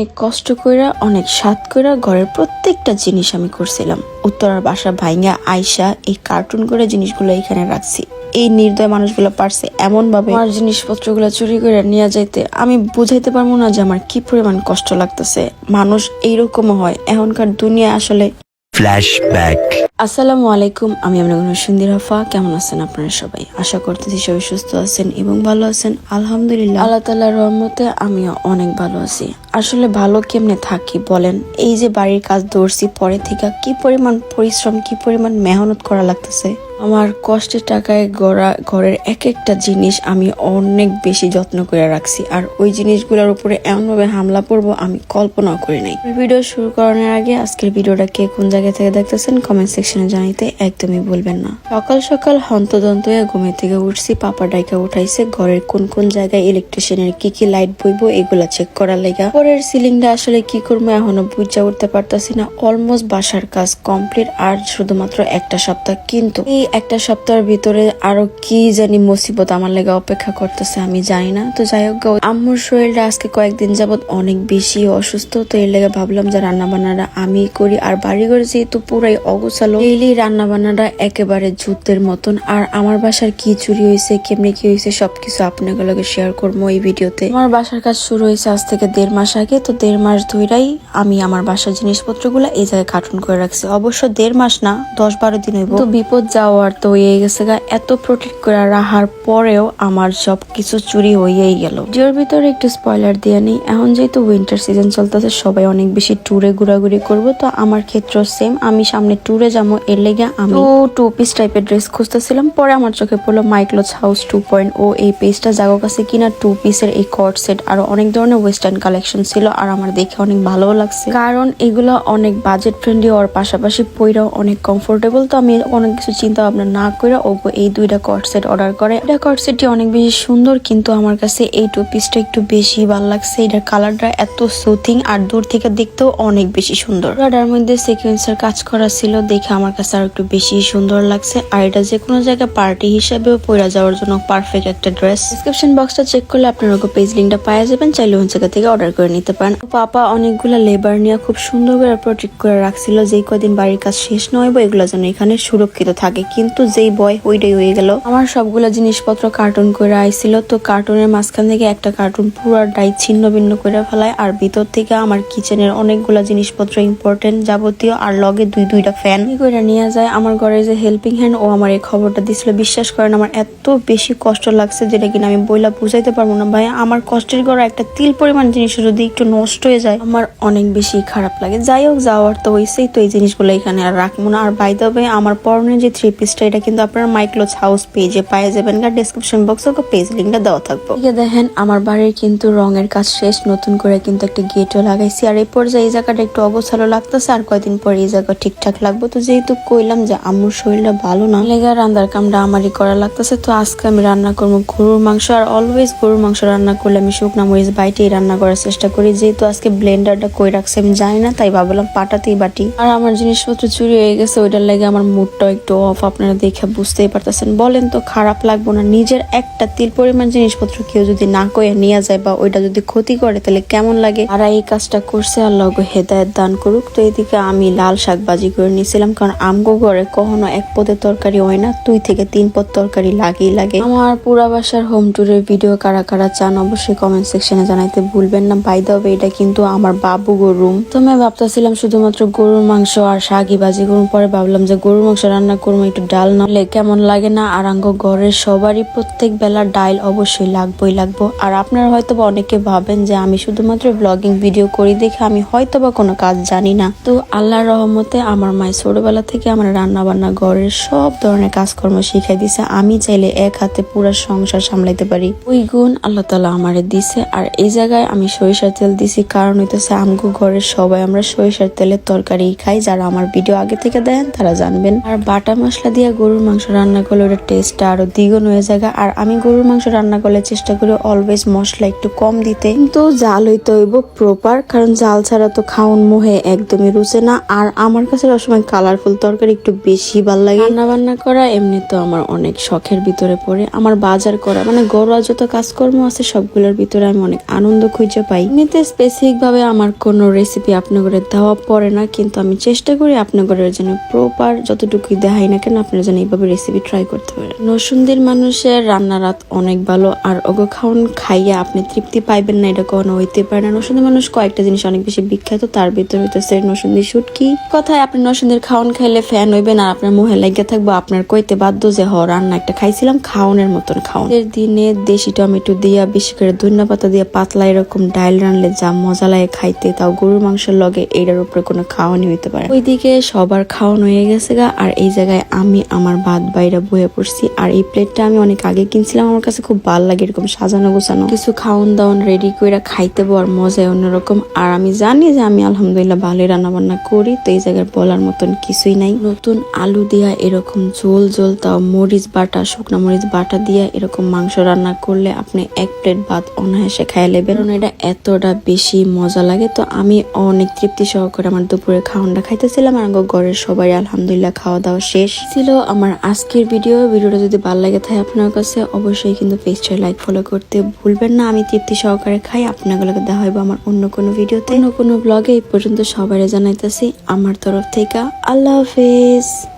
অনেক কষ্ট কইরা অনেক স্বাদ কইরা ঘরের প্রত্যেকটা জিনিস আমি করছিলাম। উত্তরার বাসা ভাইঙ্গা আয়সা এই কার্টুন করে জিনিসগুলো এখানে রাখছি। এই নির্দয় মানুষগুলো পারছে এমন ভাবে আমার জিনিসপত্রগুলো চুরি করে নিয়ে যাইতে আমি বুঝাইতে পারব না যে আমার কি পরিমাণ কষ্ট লাগতেছে। মানুষ এইরকমও হয় এখনকার দুনিয়া আসলে ফ্ল্যাশব্যাক আসসালামু আলাইকুম আমি আপনার সুন্দর হাফা। কেমন আছেন আপনারা সবাই? আশা করতেছি সবাই সুস্থ আছেন এবং ভালো আছেন। আলহামদুলিল্লাহ। আল্লাহ তালার রহমতে আমিও অনেক ভালো আছি। আসলে ভালো কেমনে থাকি বলেন? এই যে বাড়ির কাজ দৌড়ছি পরে থেকে কি পরিমাণ পরিশ্রম, কি পরিমাণ মেহনত করা লাগতেছে? আমার কষ্টের টাকায় গড়া, ঘরের এক একটা জিনিস আমি অনেক বেশি যত্ন করে রাখছি। আর ওই জিনিসগুলোর উপরে এমনভাবে হামলা পড়ব আমি কল্পনাও করি নাই। ভিডিও শুরু করানোর আগে আজকের ভিডিওটা কে কোন জায়গা থেকে দেখতেছেন কমেন্ট সেকশনে জানাইতে একদমই বলবেন না। সকাল সকাল হন্তদন্ত হয়ে ঘুমে থেকে উঠছি, পাপা ডাইকা উঠাইছে ঘরের কোন কোন জায়গায় ইলেকট্রিশিয়ানের কি কি লাইট বইবো এগুলা চেক করার লেগা। পরের সিলিংটা আসলে কি করব এখনও বুঝা উঠতে পারতাছি না। অলমোস্ট বাসার কাজ কমপ্লিট আর শুধুমাত্র একটা সপ্তাহ। কিন্তু এই একটা সপ্তাহের ভিতরে আরও কি জানি মুসিবত আমার লেগে অপেক্ষা করতেছে আমি জানি না। তো যাই হোক আম্মুর শরীরটা আজকে কয়েকদিন যাবত অনেক বেশি অসুস্থ, তো এর লেগে ভাবলাম যে রান্না বান্নাটা আমি করি। আর বাড়ি ঘরে যেহেতু পুরাই অগোছালো ডেইলি রান্না বান্নাটা একেবারে যুদ্ধের মতন। আর আমার বাসার কি চুরি হয়েছে, কেমনে কি হয়েছে, সবকিছু আপনাদের লগে শেয়ার করব এই ভিডিওতে। আমার বাসার কাজ শুরু হয়েছে আজ থেকে দেড় মাস আগে তো দেড় মাস ধরেই আমি আমার বাসার জিনিসপত্রগুলো এই জায়গায় কার্টুন করে রাখছি। অবশ্য দেড় মাস না দশ বারো দিন হইব। তো বিপদ যাওয়ার তো হয়ে গেছে গা। এত প্রোটেক্ট করে রাখার পরেও আমার সব কিছু চুরি হয়েই গেল। ভিডিওর ভিতরে একটু স্পয়লার দিয়ে নিই। এখন যেহেতু উইন্টার সিজন চলতেছে সবাই অনেক বেশি ট্যুরে ঘোরাঘুরি করব। তো আমার ক্ষেত্র সেম আমি সামনে ট্যুরে যাব এর লেগে আমি টু পিস টাইপের ড্রেস খুঁজতেছিলাম। পরে আমার চোখে পড়ল মাইক্লোজ হাউস টু পয়েন্ট ও এই পেজটা জাগো কাছে কিনা টু পিসের এই কট সেট আরও অনেক ধরনের ওয়েস্টার্ন কালেকশন ছিল আর আমার দেখে অনেক ভালো লাগছে। কারণ এগুলো অনেক বাজেট ফ্রেন্ডলি ওর পাশাপাশি পইরাও অনেক কমফোর্টেবল তো আমি অনেক কিছু চিন্তা ভাবনা না করে ওগো এই দুইটা সেট অর্ডার করে। এটা সেটটি অনেক বেশি সুন্দর, কিন্তু আমার কাছে এই টু পিসটা একটু বেশি ভালো লাগছে। এটার কালারটা এত সুথিং আর দূর থেকে দেখতেও অনেক বেশি সুন্দর। এটার মধ্যে সিকুয়েন্সের কাজ করা ছিল দেখে আমার কাছে আর একটু বেশি সুন্দর লাগছে। আর এটা যে কোনো জায়গায় পার্টি হিসেবেও পইরা যাওয়ার জন্য পারফেক্ট একটা ড্রেস ডিসক্রিপশন বক্সটা চেক করলে আপনার পেজ লিঙ্কটা পাওয়া যাবেন। চাইলে ওই জায়গা থেকে অর্ডার করে নিতে পারেন। পাপা অনেকগুলো লেবার নিয়ে খুব সুন্দর করে প্রোটেক্ট করে রাখছিল যেই কদিন বাড়ির কাজ শেষ নয় বা এগুলো যেন এখানে সুরক্ষিত থাকে। কিন্তু যেই বয় ওইটাই হয়ে গেল। আমার সবগুলো জিনিসপত্র কার্টুন করে আইছিল। তো কার্টুনের মাঝখান থেকে একটা কার্টুন পুরাটাই ছিন্ন ভিন্ন করে ফেলায়। আর ভিতর থেকে আমার কিচেনের অনেকগুলো জিনিসপত্র ইম্পর্টেন্ট যাবতীয়। আর লগে দুই দুইটা ফ্যান করে নিয়ে যায়। আমার ঘরে যে হেল্পিং হ্যান্ড ও আমার এই খবরটা দিছিল। বিশ্বাস করেন, আমার এত বেশি কষ্ট লাগছে যেটা কিনা আমি বইলা বুঝাইতে পারব না। ভাই আমার কষ্টের ঘরে একটা তিল পরিমাণ জিনিস যদি একটু নষ্ট হয়ে যায়। আমার অনেক বেশি খারাপ লাগে। যাই হোক, যাওয়ার তো হয়েছেই তো এই জিনিসগুলো এখানে আর রাখব না। আর বাই দেবে আমার পরনের যে থ্রি পিসটা এটা কিন্তু আপনার মাইক্লোজ হাউস পেজে পাওয়া যাবেন। গা ডিসক্রিপশন বক্সে ওকে পেজ লিঙ্কটা দেওয়া থাকব। ঠিক দেখেন, আমার বাড়ির কিন্তু রঙের কাজ শেষ। নতুন করে কিন্তু একটা গেটও লাগাইছি। আর এই পর্যায়ে এই জায়গাটা একটু অগোছালো লাগতেছে। আর কয়দিন পরে এই জায়গা ঠিকঠাক লাগবো। তো যেহেতু কইলাম যে আম্মুর শরীরটা ভালো না, লেগে রান্নার কামটা আমারই করা লাগতেছে। তো আজকে আমি রান্না করব গরুর মাংস। আর অলওয়েজ গরুর মাংস রান্না করলে আমি শুকনা মরিচ বাইটেই রান্না করার চেষ্টা করি, যেহেতু আজকে ব্লেন্ডারটা কই রাখছে আমি জানি না, তাই ভাবলাম পাটাতেই বাটি। আর আমার জিনিসপত্র চুরি হয়ে গেছে, ওইটার লাগে আমার মুডটা একটু অফ আপনারা দেখে বুঝতেই পারতেছেন। বলেন তো, খারাপ লাগবো না, নিজের একটা তিল পরিমাণ জিনিসপত্র কেউ যদি না কয়ে নিয়ে যায় বা ওইটা যদি ক্ষতি করে, তাহলে কেমন লাগে? আর এই কাজটা করছে আল্লাহ গো হেদায়ত দান করুক। তো এদিকে আমি লাল শাক বাজি করে নিয়েছিলাম কারণ আমগো ঘরে কখনো এক পদের তরকারি হয় না, দুই থেকে তিন পদ তরকারি লাগেই লাগে। আমার পুরা বাসার হোম ট্যুরের ভিডিও কারা কারা চান, অবশ্যই কমেন্ট সেকশনে জানাইতে ভুলবেন না। বাই হবে এটা কিন্তু আমার বাবু গরুম। তো আমি ভাবতেছিলাম শুধুমাত্র গরুর মাংস আর শাকই বাজি করুম। পরে ভাবলাম যে গরুর মাংস রান্না করব একটু ডাল নাহলে কেমন লাগে না? আর আঙ্গ ঘরের সবারই প্রত্যেক বেলা ডাল অবশ্যই লাগবেই লাগবো। আর আপনারা হয়তো অনেকে ভাবেন যে আমি শুধুমাত্র ব্লগিং ভিডিও করি দেখে আমি হয়তো বা কোনো কাজ জানি না। তো আল্লাহর রহমতে আমার মায়ের ছোটবেলা থেকে আমার রান্না বান্না ঘরের সব ধরনের কাজকর্ম শিখাই দিছে। আমি চাইলে এক হাতে পুরো সংসার সামলাইতে পারি। ওই গুণ আল্লাহ তালা আমারে দিছে। আর এই জায়গায় আমি সরিষার তেল দিছি, কারণ হইতেছে আমগো ঘরের সবাই আমরা সরিষার তেলের তরকারি খাই। যারা আমার ভিডিও আগে থেকে দেন তারা জানবেন। আর বাটা মশলা দিয়ে গরুর মাংস রান্না করলে ওটা টেস্টটা আরও দ্বিগুণ হয়ে যায় আর আমি গরুর মাংস রান্না করলে চেষ্টা করি অলওয়েজ মশলা একটু কম দিতে। কিন্তু জাল হইতে হইব প্রপার কারণ জাল ছাড়া তো খাওন মুহে একদমই রুচে না। আর আমার কাছে সবসময় কালারফুল তরকারি একটু বেশি ভালো লাগে। রান্না বান্না করা এমনি তো আমার অনেক শখের ভিতরে পড়ে। আমার বাজার করা মানে ঘরোয়া যত কাজকর্ম আছে, সবগুলোর ভিতরে আমি অনেক আনন্দ খুঁজে পাই। এমনিতে স্পেসিফিক ভাবে আমার কোনো রেসিপি আপনাদের দেওয়া পড়ে না, কিন্তু আমি চেষ্টা করি আপনাদের জন্য প্রপার যতটুকুই দেখাই না কেন আপনারা যেন এইভাবে রেসিপি ট্রাই করতে পারেন। নসুন্দির মানুষের রান্না রাত অনেক ভালো, আর ওগো খাওন খাইয়া আপনি তৃপ্তি পাইবেন না, এটা কখনো হইতে পারে না। নসুন্দির মানুষ কয়েকটা জিনিস অনেক বেশি বিখ্যাত, তার ভিতরে হইতেছে নসুন্দির শুটকি। কথায় আপনি নসুন্দির খাওন খাইলে ফ্যান হইবেন, আর আপনার মুহে লাগিয়ে থাকব, আপনার কইতে বাধ্য যে, হ, রান্না একটা খাইছিলাম, খাওনের মতন খাওন। এর দিনে দেশি টমেটো দিয়া বেশি করে ধনিয়া পাতা দিয়া, পাতলা এরকম ডাইল রানলে যা মজা লাগে খাইতে, তাও গরুর মাংসের লগে এইটার উপরে কোনো খাওয়ানি হইতে পারে ওইদিকে সবার খাওয়ান হয়ে গেছে গা, আর এই জায়গায় আমি আমার ভাত বাইরা বয়ে পড়ছি, আর এই প্লেটটা আমি অনেক আগে কিনছিলাম, আমার কাছে খুব ভালো লাগে এরকম সাজানো গোছানো। কিছু খাওয়ান দাওয়ান রেডি করে খাইতে বর মজাই অন্যরকম, আর আমি জানি যে আমি আলহামদুলিল্লাহ ভালোই রান্না বান্না করি, তো এই জায়গায় বলার মতন কিছুই নাই। নতুন আলু দিয়া এরকম ঝোল ঝোল তাও মরিচ বাটা, শুকনা মরিচ বাটা দিয়া এরকম মাংস রান্না করলে আপনি এক প্লেট ভাত অনায়াসে খাইয়া নেবেন। এটা এটা এতটা বেশি মজা লাগে। তো আমি অনেক তৃপ্তি সহকারে আমার দুপুরে খাওয়ানটা খাইতেছিলাম আর ঘরের সবাই আলহামদুলিল্লাহ খাওয়া দাওয়া শেষ। ছিল আমার আজকের ভিডিও। ভিডিওটা যদি ভালো লাগে থাকে আপনার কাছে অবশ্যই কিন্তু পেজটা লাইক ফলো করতে ভুলবেন না। আমি তৃপ্তি সহকারে খাই। আপনাগুলোকে দেখা হইব আমার অন্য কোনো ভিডিওতে। অন্য কোনো ব্লগে এই পর্যন্ত সবাই জানাইতেছি আমার তরফ থেকে। আল্লাহ হাফেজ।